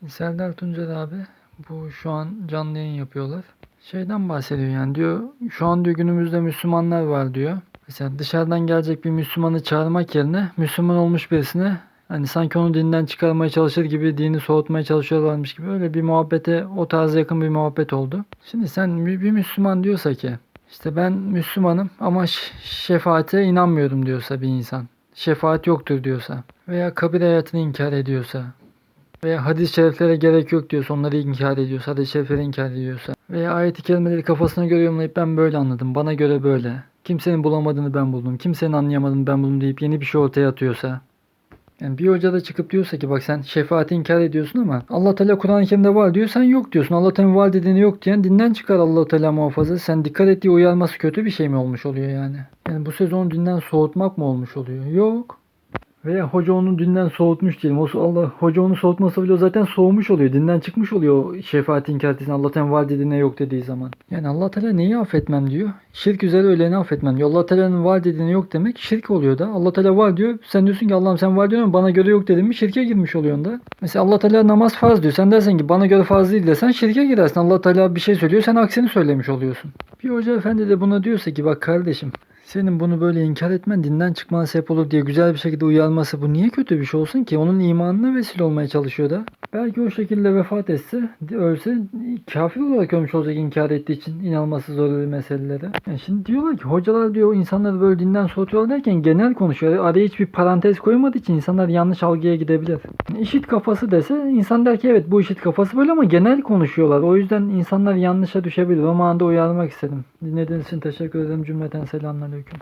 Şimdi Serdar Tuncer abi bu şu an canlı yayın yapıyorlar. Şeyden bahsediyor yani diyor şu an diyor günümüzde Müslümanlar var diyor. Mesela dışarıdan gelecek bir Müslümanı çağırmak yerine Müslüman olmuş birisine hani sanki onu dinden çıkarmaya çalışır gibi dini soğutmaya çalışıyorlarmış gibi öyle bir muhabbete o tarza yakın bir muhabbet oldu. Şimdi sen bir Müslüman diyorsa ki işte ben Müslümanım ama şefaate inanmıyorum diyorsa bir insan. Şefaat yoktur diyorsa veya kabir hayatını inkar ediyorsa veya hadis-i şeriflere gerek yok diyorsa onları inkar ediyorsa, hadis-i şerifleri inkar ediyorsa veya ayet-i kerimeleri kafasına göre yorumlayıp ben böyle anladım, bana göre böyle, kimsenin bulamadığını ben buldum, kimsenin anlayamadığını ben buldum deyip yeni bir şey ortaya atıyorsa yani bir hoca da çıkıp diyorsa ki bak sen şefaati inkar ediyorsun ama Allah Teala Kur'an-ı Kerim'de var diyor sen yok diyorsun. Allah Teala var dediğini yok diyen dinden çıkar Allah Teala muhafaza. Sen dikkat ettiği uyarması kötü bir şey mi olmuş oluyor yani? Yani bu söz onu dinden soğutmak mı olmuş oluyor? Yok. Veya hoca onu dinden soğutmuş diyelim. O Allah hoca onu soğutmasa bile zaten soğumuş oluyor. Dinden çıkmış oluyor o şefaati inkar ettiğinde Allah Teala var dediğine yok dediği zaman. Yani Allah Teala neyi affetmem diyor. Şirk üzere öleni affetmem diyor. Allah Teala'nın var dediğine yok demek şirk oluyor da. Allah Teala var diyor. Sen diyorsun ki Allah'ım sen var diyorsun ama bana göre yok dedin mi şirke girmiş oluyorsun da. Mesela Allah Teala namaz farz diyor. Sen dersen ki bana göre farz değil desen şirke girersin. Allah Teala bir şey söylüyor sen aksini söylemiş oluyorsun. Bir hoca efendi de buna diyorsa ki bak kardeşim senin bunu böyle inkar etmen dinden çıkmana sebep olur diye güzel bir şekilde uyarması bu niye kötü bir şey olsun ki? Onun imanına vesile olmaya çalışıyor da. Belki o şekilde vefat etse, ölse kafir olarak ölmüş olacak inkar ettiği için inanması zor meselelere. Yani şimdi diyorlar ki hocalar diyor insanları böyle dinden soğutuyorlar derken genel konuşuyor. Araya hiçbir parantez koymadığı için insanlar yanlış algıya gidebilir. Yani işit kafası dese insan der ki evet bu işit kafası böyle ama genel konuşuyorlar. O yüzden insanlar yanlışa düşebilir. O manada uyarmak istedim. Dinlediğiniz için teşekkür ederim. Cümleten selamünaleyküm.